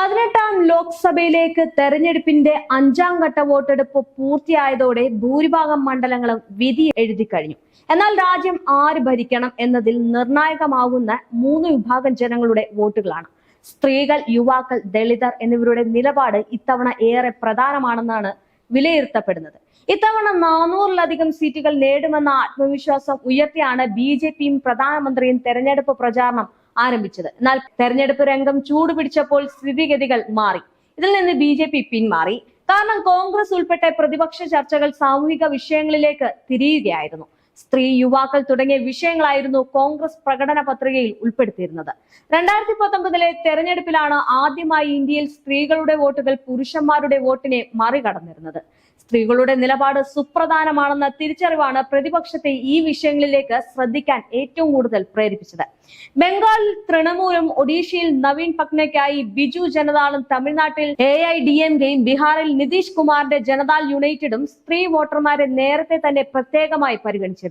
പതിനെട്ടാം ലോക്സഭയിലേക്ക് തെരഞ്ഞെടുപ്പിന്റെ അഞ്ചാം ഘട്ട വോട്ടെടുപ്പ് പൂർത്തിയായതോടെ ഭൂരിഭാഗം മണ്ഡലങ്ങളും വിധി എഴുതി കഴിഞ്ഞു. എന്നാൽ രാജ്യം ആര് ഭരിക്കണം എന്നതിൽ നിർണായകമാകുന്ന മൂന്ന് വിഭാഗം ജനങ്ങളുടെ വോട്ടുകളാണ്. സ്ത്രീകൾ യുവാക്കൾ ദളിതർ എന്നിവരുടെ നിലപാട് ഇത്തവണ ഏറെ പ്രധാനമാണെന്നാണ് വിലയിരുത്തപ്പെടുന്നത്. ഇത്തവണ നാനൂറിലധികം സീറ്റുകൾ നേടുമെന്ന ആത്മവിശ്വാസം ഉയർത്തിയാണ് ബി ജെ പിയും പ്രധാനമന്ത്രിയും തെരഞ്ഞെടുപ്പ് പ്രചാരണം ആരംഭിച്ചത്. എന്നാൽ തെരഞ്ഞെടുപ്പ് രംഗം ചൂടുപിടിച്ചപ്പോൾ സ്ഥിതിഗതികൾ മാറി. ഇതിൽ നിന്ന് ബി ജെ പി പിന്മാറി. കാരണം കോൺഗ്രസ് ഉൾപ്പെട്ട പ്രതിപക്ഷ ചർച്ചകൾ സാമൂഹിക വിഷയങ്ങളിലേക്ക് തിരിയുകയായിരുന്നു. സ്ത്രീ യുവാക്കൾ തുടങ്ങിയ വിഷയങ്ങളായിരുന്നു കോൺഗ്രസ് പ്രകടന പത്രികയിൽ ഉൾപ്പെടുത്തിയിരുന്നത്. രണ്ടായിരത്തി പത്തൊമ്പതിലെ തെരഞ്ഞെടുപ്പിലാണ് ആദ്യമായി ഇന്ത്യയിൽ സ്ത്രീകളുടെ വോട്ടുകൾ പുരുഷന്മാരുടെ വോട്ടിനെ മറികടന്നിരുന്നത്. സ്ത്രീകളുടെ നിലപാട് സുപ്രധാനമാണെന്ന തിരിച്ചറിവാണ് പ്രതിപക്ഷത്തെ ഈ വിഷയങ്ങളിലേക്ക് ശ്രദ്ധിക്കാൻ ഏറ്റവും കൂടുതൽ പ്രേരിപ്പിച്ചത്. ബംഗാളിൽ തൃണമൂലും ഒഡീഷയിൽ നവീൻ പട്നയ്ക്കായി ബിജു ജനതാളും തമിഴ്നാട്ടിൽ എ ഐ ഡി എം കെയും ബീഹാറിൽ നിതീഷ് കുമാറിന്റെ ജനതാൾ യുണൈറ്റഡും സ്ത്രീ വോട്ടർമാരെ നേരത്തെ തന്നെ പ്രത്യേകമായി പരിഗണിച്ചിരുന്നു.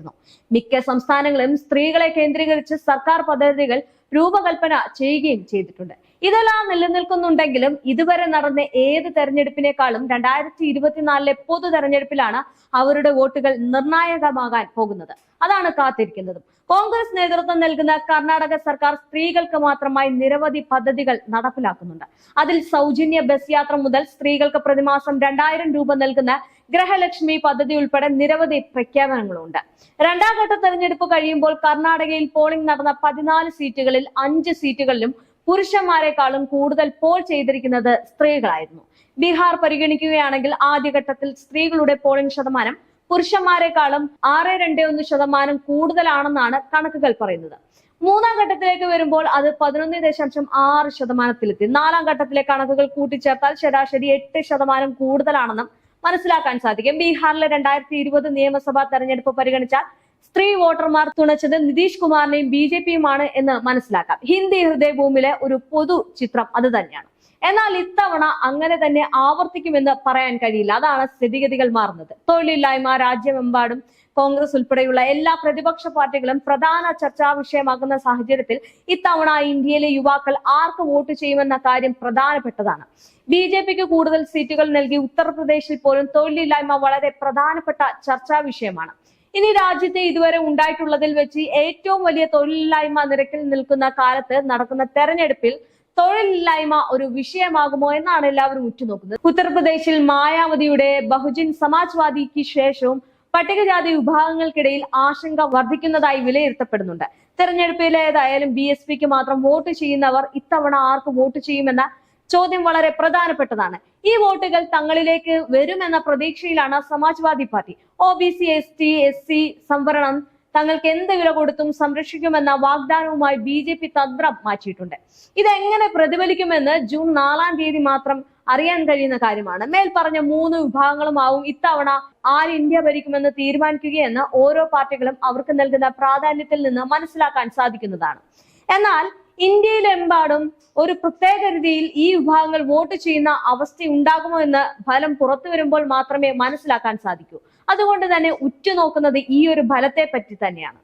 മിക്ക സംസ്ഥാനങ്ങളും സ്ത്രീകളെ കേന്ദ്രീകരിച്ച് സർക്കാർ പദ്ധതികൾ രൂപകൽപ്പന ചെയ്യുകയും ചെയ്തിട്ടുണ്ട്. ഇതെല്ലാം നിലനിൽക്കുന്നുണ്ടെങ്കിലും ഇതുവരെ നടന്ന ഏത് തെരഞ്ഞെടുപ്പിനേക്കാളും രണ്ടായിരത്തി ഇരുപത്തിനാലിലെ പൊതു തെരഞ്ഞെടുപ്പിലാണ് അവരുടെ വോട്ടുകൾ നിർണായകമാകാൻ പോകുന്നത്. അതാണ് കാത്തിരിക്കുന്നതും. കോൺഗ്രസ് നേതൃത്വം നൽകുന്ന കർണാടക സർക്കാർ സ്ത്രീകൾക്ക് മാത്രമായി നിരവധി പദ്ധതികൾ നടപ്പിലാക്കുന്നുണ്ട്. അതിൽ സൗജന്യ ബസ് യാത്ര മുതൽ സ്ത്രീകൾക്ക് പ്രതിമാസം രണ്ടായിരം രൂപ നൽകുന്ന ഗ്രഹലക്ഷ്മി പദ്ധതി ഉൾപ്പെടെ നിരവധി പ്രഖ്യാപനങ്ങളുണ്ട്. രണ്ടാം ഘട്ട തെരഞ്ഞെടുപ്പ് കഴിയുമ്പോൾ കർണാടകയിൽ പോളിംഗ് നടന്ന പതിനാല് സീറ്റുകളിൽ അഞ്ച് സീറ്റുകളിലും പുരുഷന്മാരെക്കാളും കൂടുതൽ പോൾ ചെയ്തിരിക്കുന്നത് സ്ത്രീകളായിരുന്നു. ബീഹാർ പരിഗണിക്കുകയാണെങ്കിൽ ആദ്യഘട്ടത്തിൽ സ്ത്രീകളുടെ പോളിംഗ് ശതമാനം പുരുഷന്മാരെക്കാളും ആറ് രണ്ട് ഒന്ന് ശതമാനം കൂടുതലാണെന്നാണ് കണക്കുകൾ പറയുന്നത്. മൂന്നാം ഘട്ടത്തിലേക്ക് വരുമ്പോൾ അത് പതിനൊന്ന് ദശാംശം ആറ് ശതമാനത്തിലെത്തി. നാലാം ഘട്ടത്തിലെ കണക്കുകൾ കൂട്ടിച്ചേർത്താൽ ശരാശരി എട്ട് ശതമാനം കൂടുതലാണെന്നും മനസ്സിലാക്കാൻ സാധിക്കും. ബീഹാറിലെ രണ്ടായിരത്തി ഇരുപത് നിയമസഭാ തെരഞ്ഞെടുപ്പ് പരിഗണിച്ചാൽ സ്ത്രീ വോട്ടർമാർ തുണച്ചത് നിതീഷ് കുമാറിനെയും ബി ജെ പിയുമാണ് എന്ന് മനസ്സിലാക്കാം. ഹിന്ദി ഹൃദയഭൂമിയിലെ ഒരു പൊതു ചിത്രം അത് തന്നെയാണ്. എന്നാൽ ഇത്തവണ അങ്ങനെ തന്നെ ആവർത്തിക്കുമെന്ന് പറയാൻ കഴിയില്ല. അതാണ് സ്ഥിതിഗതികൾ മാറുന്നത്. തൊഴിലില്ലായ്മ രാജ്യമെമ്പാടും കോൺഗ്രസ് ഉൾപ്പെടെയുള്ള എല്ലാ പ്രതിപക്ഷ പാർട്ടികളും പ്രധാന ചർച്ചാ വിഷയമാകുന്ന സാഹചര്യത്തിൽ ഇത്തവണ ഇന്ത്യയിലെ യുവാക്കൾ ആർക്ക് വോട്ട് ചെയ്യുമെന്ന കാര്യം പ്രധാനപ്പെട്ടതാണ്. ബി ജെ പിക്ക് കൂടുതൽ സീറ്റുകൾ നൽകി ഉത്തർപ്രദേശിൽ പോലും തൊഴിലില്ലായ്മ വളരെ പ്രധാനപ്പെട്ട ചർച്ചാ വിഷയമാണ്. ഇനി രാജ്യത്തെ ഇതുവരെ ഉണ്ടായിട്ടുള്ളതിൽ വെച്ച് ഏറ്റവും വലിയ തൊഴിലില്ലായ്മ നിരക്കിൽ നിൽക്കുന്ന കാലത്ത് നടക്കുന്ന തെരഞ്ഞെടുപ്പിൽ തൊഴിലില്ലായ്മ ഒരു വിഷയമാകുമോ എന്നാണ് എല്ലാവരും ഉറ്റുനോക്കുന്നത്. ഉത്തർപ്രദേശിൽ മായാവതിയുടെ ബഹുജൻ സമാജ്വാദിക്ക് ശേഷവും പട്ടികജാതി വിഭാഗങ്ങൾക്കിടയിൽ ആശങ്ക വർദ്ധിക്കുന്നതായി വിലയിരുത്തപ്പെടുന്നുണ്ട്. തെരഞ്ഞെടുപ്പിലേതായാലും ബി എസ് പിക്ക് മാത്രം വോട്ട് ചെയ്യുന്നവർ ഇത്തവണ ആർക്ക് വോട്ട് ചെയ്യുമെന്ന ചോദ്യം വളരെ പ്രധാനപ്പെട്ടതാണ്. ഈ വോട്ടുകൾ തങ്ങളിലേക്ക് വരുമെന്ന പ്രതീക്ഷയിലാണ് Samajwadi party. O B C S T S C സംവരണം തങ്ങൾക്ക് എന്ത് വില കൊടുത്തും സംരക്ഷിക്കുമെന്ന വാഗ്ദാനവുമായി ബി ജെ പി തന്ത്രം മാറ്റിയിട്ടുണ്ട്. ഇതെങ്ങനെ പ്രതിഫലിക്കുമെന്ന് ജൂൺ നാലാം തീയതി മാത്രം അറിയാൻ കഴിയുന്ന കാര്യമാണ്. മേൽ പറഞ്ഞ മൂന്ന് വിഭാഗങ്ങളുമാവും ഇത്തവണ ആര് ഇന്ത്യ ഭരിക്കുമെന്ന് തീരുമാനിക്കുകയെന്ന് ഓരോ പാർട്ടികളും അവർക്ക് നൽകുന്ന പ്രാധാന്യത്തിൽ നിന്ന് മനസ്സിലാക്കാൻ സാധിക്കുന്നതാണ്. എന്നാൽ ഇന്ത്യയിലെമ്പാടും ഒരു പ്രത്യേക രീതിയിൽ ഈ വിഭാഗങ്ങൾ വോട്ട് ചെയ്യുന്ന അവസ്ഥ ഉണ്ടാകുമോ എന്ന് ഫലം പുറത്തു വരുമ്പോൾ മാത്രമേ മനസ്സിലാക്കാൻ സാധിക്കൂ. അതുകൊണ്ട് തന്നെ ഉറ്റുനോക്കുന്നത് ഈ ഒരു ഫലത്തെ പറ്റി തന്നെയാണ്.